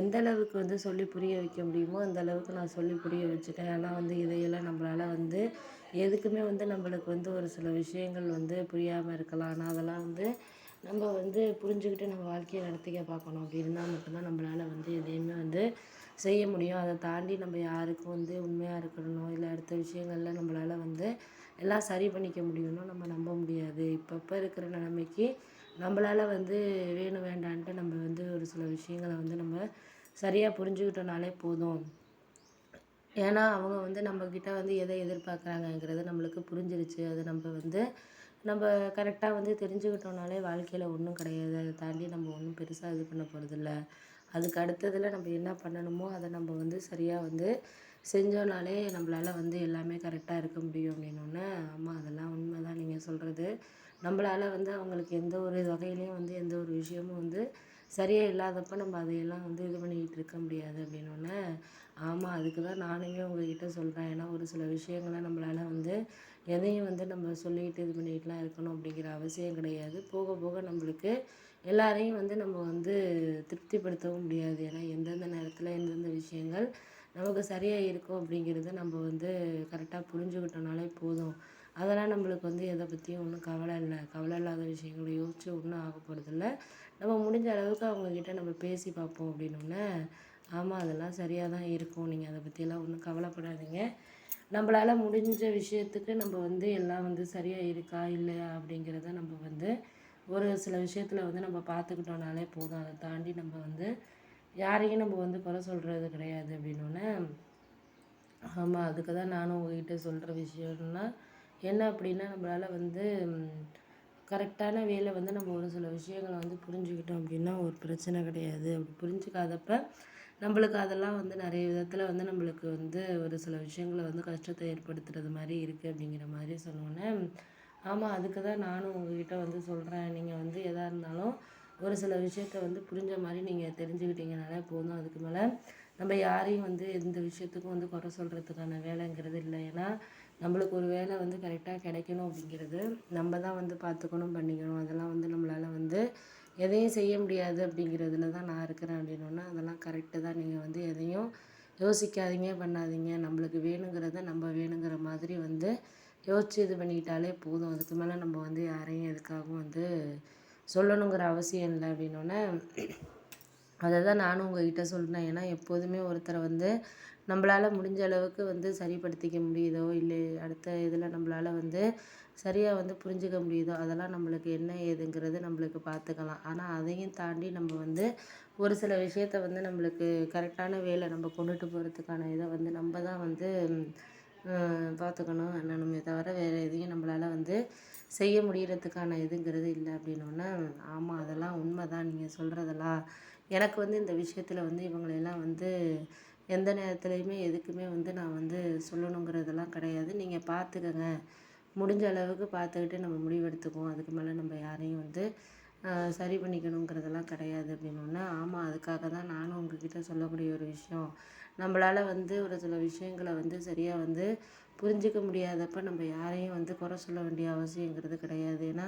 எந்த அளவுக்கு வந்து சொல்லி புரிய வைக்க முடியுமோ அந்த அளவுக்கு நான் சொல்லி புரிய வச்சுட்டேன். ஆனால் வந்து இதையெல்லாம் நம்மளால் வந்து எதுக்குமே வந்து நம்மளுக்கு வந்து ஒரு சில விஷயங்கள் வந்து புரியாமல் இருக்கலாம். ஆனால் அதெல்லாம் வந்து நம்ம வந்து புரிஞ்சுக்கிட்டு நம்ம வாழ்க்கையை நடத்திக்க பார்க்கணும். அப்படி இருந்தால் மட்டும்தான் நம்மளால் வந்து எதையுமே வந்து செய்ய முடியும். அதை தாண்டி நம்ம யாருக்கும் வந்து உண்மையாக இருக்கணும் இல்லை அடுத்த விஷயங்களில் நம்மளால் வந்து எல்லாம் சரி பண்ணிக்க முடியும்னா நம்ம நம்ப இப்பப்போ இருக்கிற நிலைமைக்கு நம்மளால் வந்து வேணும் வேண்டான்ட்டு நம்ம வந்து ஒரு சில விஷயங்களை வந்து நம்ம சரியாக புரிஞ்சுக்கிட்டோனாலே போதும். ஏன்னா அவங்க வந்து நம்மக்கிட்ட வந்து எதை எதிர்பார்க்குறாங்கங்கிறது நம்மளுக்கு புரிஞ்சிருச்சு. அது நம்ம வந்து நம்ம கரெக்டாக வந்து தெரிஞ்சுக்கிட்டோம்னாலே வாழ்க்கையில் ஒன்றும் கிடையாது. அதை தாண்டி நம்ம ஒன்றும் பெருசாக இது பண்ண போகிறதில்ல அதுக்கு அடுத்ததில் நம்ம என்ன பண்ணணுமோ அதை நம்ம வந்து சரியாக வந்து செஞ்சோனாலே நம்மளால் வந்து எல்லாமே கரெக்டாக இருக்க முடியும் அப்படின்னோடனே ஆமாம் அதெல்லாம் உண்மை தான் நீங்கள் சொல்கிறது நம்மளால் வந்து அவங்களுக்கு எந்த ஒரு வகையிலையும் வந்து எந்த ஒரு விஷயமும் வந்து சரியாக இல்லாதப்போ நம்ம அதையெல்லாம் வந்து இது பண்ணிக்கிட்டு இருக்க முடியாது அப்படின்னோடனே ஆமாம் அதுக்கு தான் நானுமே உங்ககிட்ட சொல்கிறேன் ஏன்னா ஒரு சில விஷயங்களை நம்மளால் வந்து எதையும் வந்து நம்ம சொல்லிக்கிட்டு இது பண்ணிக்கிட்டுலாம் இருக்கணும் அப்படிங்கிற அவசியம் கிடையாது. போக போக நம்மளுக்கு எல்லாரையும் வந்து நம்ம வந்து திருப்திப்படுத்தவும் முடியாது. ஏன்னா எந்தெந்த நேரத்தில் எந்தெந்த விஷயங்கள் நமக்கு சரியாக இருக்கும் அப்படிங்கிறத நம்ம வந்து கரெக்டாக புரிஞ்சுக்கிட்டோனாலே போதும். அதெல்லாம் நம்மளுக்கு வந்து எதை பற்றியும் ஒன்றும் கவலை இல்லை. கவலை இல்லாத விஷயங்களை யோசித்து ஒன்றும் ஆக போகிறதில்ல நம்ம முடிஞ்ச அளவுக்கு அவங்கக்கிட்ட நம்ம பேசி பார்ப்போம் அப்படின்னோடனே ஆமாம் அதெல்லாம் சரியாக தான் இருக்கும். நீங்கள் அதை பற்றியெல்லாம் ஒன்றும் கவலைப்படாதீங்க. நம்மளால் முடிஞ்ச விஷயத்துக்கு நம்ம வந்து எல்லாம் வந்து சரியாக இருக்கா இல்லையா அப்படிங்கிறத நம்ம வந்து ஒரு சில விஷயத்தில் வந்து நம்ம பார்த்துக்கிட்டோம்னாலே போதும். அதை தாண்டி நம்ம வந்து யாரையும் நம்ம வந்து குறை சொல்கிறது கிடையாது அப்படின்னோடனே ஆமாம் அதுக்கு தான் நானும் உங்ககிட்ட சொல்கிற விஷயம்னா என்ன அப்படின்னா நம்மளால் வந்து கரெக்டான வேலை வந்து நம்ம ஒரு சில விஷயங்களை வந்து புரிஞ்சுக்கிட்டோம் அப்படின்னா ஒரு பிரச்சனை கிடையாது. அப்படி புரிஞ்சுக்காதப்ப நம்மளுக்கு அதெல்லாம் வந்து நிறைய விதத்தில் வந்து நம்மளுக்கு வந்து ஒரு சில விஷயங்களை வந்து கஷ்டத்தை ஏற்படுத்துறது மாதிரி இருக்குது அப்படிங்கிற மாதிரி சொன்னோன்னே ஆமாம் அதுக்கு தான் நானும் உங்ககிட்ட வந்து சொல்கிறேன் நீங்கள் வந்து எதாக இருந்தாலும் ஒரு சில விஷயத்த வந்து புரிஞ்ச மாதிரி நீங்கள் தெரிஞ்சுக்கிட்டீங்கனாலே போதும். அதுக்கு மேலே நம்ம யாரையும் வந்து எந்த விஷயத்துக்கும் வந்து குறை சொல்கிறதுக்கான வேலைங்கிறது இல்லை. ஏன்னா நம்மளுக்கு ஒரு வேலை வந்து கரெக்டாக கிடைக்கணும் அப்படிங்கிறது நம்ம தான் வந்து பார்த்துக்கணும் பண்ணிக்கணும். அதெல்லாம் வந்து நம்மளால் வந்து எதையும் செய்ய முடியாது அப்படிங்கிறதுல தான் நான் இருக்கிறேன் அப்படின்னோன்னா அதெல்லாம் கரெக்டு தான். நீங்கள் வந்து எதையும் யோசிக்காதீங்க பண்ணாதீங்க. நம்மளுக்கு வேணுங்கிறத நம்ம வேணுங்கிற மாதிரி வந்து யோசித்து இது பண்ணிக்கிட்டாலே போதும். அதுக்கு மேலே நம்ம வந்து யாரையும் எதுக்காகவும் வந்து சொல்லணுங்கிற அவசியம் இல்லை அப்படின்னோடனே அதை தான் நானும் உங்ககிட்ட சொல்கிறேன் ஏன்னா எப்போதுமே ஒருத்தரை வந்து நம்மளால் முடிஞ்ச அளவுக்கு வந்து சரிப்படுத்திக்க முடியுதோ இல்லை அடுத்த இதில் நம்மளால் வந்து சரியாக வந்து புரிஞ்சுக்க முடியுதோ அதெல்லாம் நம்மளுக்கு என்ன ஏதுங்கிறது நம்மளுக்கு பார்த்துக்கலாம் ஆனால் அதையும் தாண்டி நம்ம வந்து ஒரு சில விஷயத்த வந்து நம்மளுக்கு கரெக்டான வேலை நம்ம கொண்டுட்டு போகிறதுக்கான இதை வந்து நம்ம தான் வந்து பார்த்துக்கணும் என்னணுமே தவிர வேறு எதையும் நம்மளால் வந்து செய்ய முடிகிறதுக்கான இதுங்கிறது இல்லை அப்படின்னோடனே ஆமாம் அதெல்லாம் உண்மை தான் நீங்கள் சொல்கிறதெல்லாம் எனக்கு வந்து இந்த விஷயத்தில் வந்து இவங்களெல்லாம் வந்து எந்த நேரத்துலையுமே எதுக்குமே வந்து நான் வந்து சொல்லணுங்கிறதெல்லாம் கிடையாது. நீங்கள் பார்த்துக்கங்க முடிஞ்ச அளவுக்கு பார்த்துக்கிட்டு நம்ம முடிவெடுத்துக்குவோம். அதுக்கு மேலே நம்ம யாரையும் வந்து சரி பண்ணிக்கணுங்கிறதெல்லாம் கிடையாது அப்படின்னோடனே ஆமாம் அதுக்காக தான் நானும் உங்ககிட்ட சொல்லக்கூடிய ஒரு விஷயம். நம்மளால் வந்து ஒரு சில விஷயங்களை வந்து சரியாக வந்து புரிஞ்சிக்க முடியாதப்ப நம்ம யாரையும் வந்து குறை சொல்ல வேண்டிய அவசியங்கிறது கிடையாது. ஏன்னா